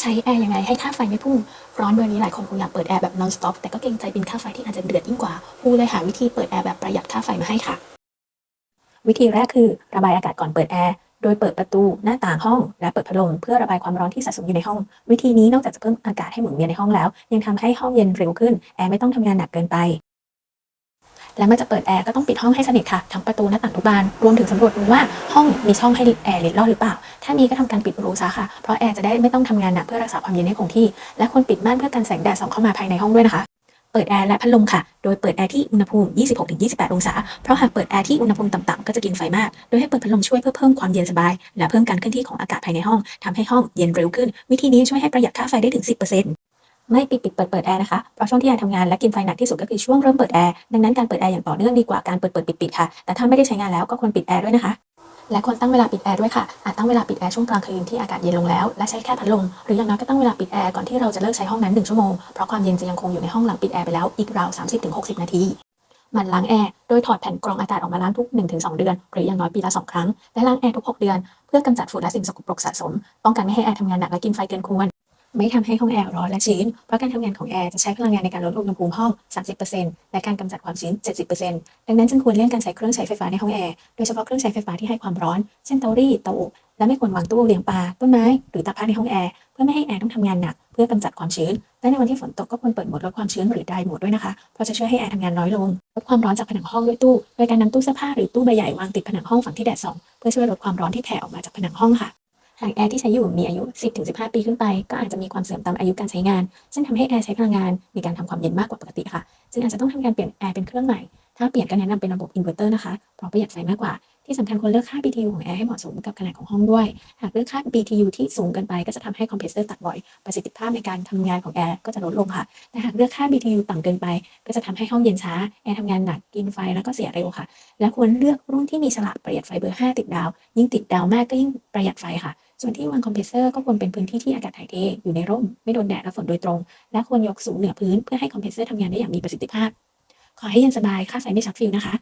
ใช้แอร์ยังไงให้ค่าไฟไม่พุ่ง ร้อนเบอร์นี้หลายคนคงอยากเปิดแอร์แบบ non stop แต่ก็เกรงใจบินค่าไฟที่อาจจะเดือดยิ่งกว่าผู้เลยหาวิธีเปิดแอร์แบบประหยัดค่าไฟมาให้ค่ะ วิธีแรกคือระบายอากาศก่อนเปิดแอร์โดยเปิดประตูหน้าต่างห้อง และเปิดพัดลมเพื่อระบายความร้อนที่สะสมอยู่ในห้อง วิธีนี้นอกจากจะเพิ่มอากาศให้หมุนเวียนในห้องแล้ว ยังทำให้ห้องเย็นเร็วขึ้น แอร์ไม่ต้องทำงานหนักเกินไป และเมื่อจะเปิดแอร์ก็ต้องปิดห้องให้สนิทค่ะทั้งประตูหน้าต่างทุกบานรวมถึงสำรวจดูว่าห้องมีช่องให้แอร์เล็ดลอดหรือเปล่า ถ้ามีก็ทำการปิดรูซะค่ะเพราะแอร์จะได้ไม่ต้องทำงานหนักเพื่อรักษาความเย็นให้คงที่ และควรปิดม่านเพื่อกันแสงแดดส่องเข้ามาภายในห้องด้วยนะคะเปิดแอร์และพัดลมค่ะ โดยเปิดแอร์ที่อุณหภูมิ 26-28 องศา เพราะหากเปิดแอร์ที่อุณหภูมิต่ำๆ ก็จะกินไฟมาก โดยให้เปิดพัดลมช่วยเพื่อเพิ่มความเย็นสบาย และเพิ่มการเคลื่อนที่ของอากาศภายในห้องทำให้ห้องเย็นเร็วขึ้น วิธีนี้ช่วยให้ประหยัดค่าไฟได้ถึง 10% ไม่ปิดปิดเปิดเปิดแอร์นะคะ เพราะช่วงที่แอร์ทำงานและกินไฟหนักที่สุดก็คือช่วงเริ่มเปิดแอร์ ดังนั้นการเปิดแอร์อย่างต่อเนื่องดีกว่าการเปิดเปิดปิดปิดค่ะ แต่ถ้าไม่ได้ใช้งานแล้วก็ควรปิดแอร์ด้วยนะคะ และควรตั้งเวลาปิดแอร์ด้วยค่ะ อาจตั้งเวลาปิดแอร์ช่วงกลางคืนที่อากาศเย็นลงแล้ว และใช้แค่พัดลม หรืออย่างน้อยก็ตั้งเวลาปิดแอร์ก่อนที่เราจะเลิกใช้ห้องนั้น1ชั่วโมง เพราะความเย็นจะยังคงอยู่ในห้องหลังปิดแอร์ไปแล้วอีกราว30-60 นาทีมันล้างแอร์โดยถอดแผ่นกรองอากาศออกมาล้างทุก 1-2 เดือน หรืออย่างน้อยปีละ 2 ครั้ง และล้างแอร์ทุก 6 เดือน เพื่อกำจัดฝุ่นและสิ่งสกปรกสะสม ป้องกันไม่ให้แอร์ทำงานหนักและกินไฟเกินควร ไม่ทำให้ห้องแอร์ร้อนและชื้น เพราะการทำงานของแอร์จะใช้พลังงานในการลดอุณหภูมิห้อง 30%และการกำจัดความชื้น 70%ดังนั้นจึงควรเลี่ยงการใช้เครื่องใช้ไฟฟ้าในห้องแอร์ โดยเฉพาะเครื่องใช้ไฟฟ้าที่ให้ความร้อน เช่นเตารีดเตาอบ และไม่ควรวางตู้เลี้ยงปลา ต้นไม้ หรือตากผ้าในห้องแอร์ เพื่อไม่ให้แอร์ต้องทำงานหนัก เพื่อกำจัดความชื้น และในวันที่ฝนตกก็ควรเปิดโหมดลดความชื้นหรือ dry mode ด้วยนะคะ เพราะจะช่วยให้แอร์ทำงานน้อยลง ลดความร้อนจากผนังห้องด้วยตู้ โดยการนำตู้เสื้อผ้าหรือตู้ใบใหญ่วางติดผนังห้องฝั่งที่แดดส่อง เพื่อช่วยลดความร้อนที่แผ่ออกมาจากผนังห้องค่ะ หากแอร์ที่ใช้อยู่มีอายุ 10-15 ปีขึ้นไป ก็อาจจะมีความเสื่อมตามอายุการใช้งาน ซึ่งทำให้แอร์ใช้พลังงานในการทำความเย็นมากกว่าปกติค่ะ จึงอาจจะต้องทำการเปลี่ยนแอร์เป็นเครื่องใหม่ ถ้าเปลี่ยนก็แนะนำเป็นระบบอินเวอร์เตอร์นะคะ เพราะประหยัดไฟมากกว่า ที่สำคัญควรเลือกค่า BTU ของแอร์ให้เหมาะสมกับขนาดของห้องด้วย หากเลือกค่า BTU ที่สูงเกินไปก็จะทำให้คอมเพรสเซอร์ตัดบ่อย ประสิทธิภาพในการทำงานของแอร์ก็จะลดลงค่ะ แต่หากเลือกค่า BTU ต่ำเกินไป ก็จะทำให้ห้องเย็นช้า แอร์ทำงานหนัก กินไฟแล้วก็เสียเร็วค่ะ และควรเลือกรุ่นที่มีฉลากประหยัดไฟเบอร์ 5 ติดดาว ยิ่งติดดาวมากก็ยิ่งประหยัดไฟค่ะ ส่วนที่วางคอมเพรสเซอร์ก็ควรเป็นพื้นที่ที่อากาศถ่ายเทอยู่ในร่ม ไม่โดนแดดและฝนโดยตรง และควรยกสูงเหนือพื้นเพื่อให้คอมเพรสเซอร์ทำงานได้อย่างมีประสิทธิภาพ ขอให้เย็นสบายค่าไฟไม่ชักฟิวนะคะ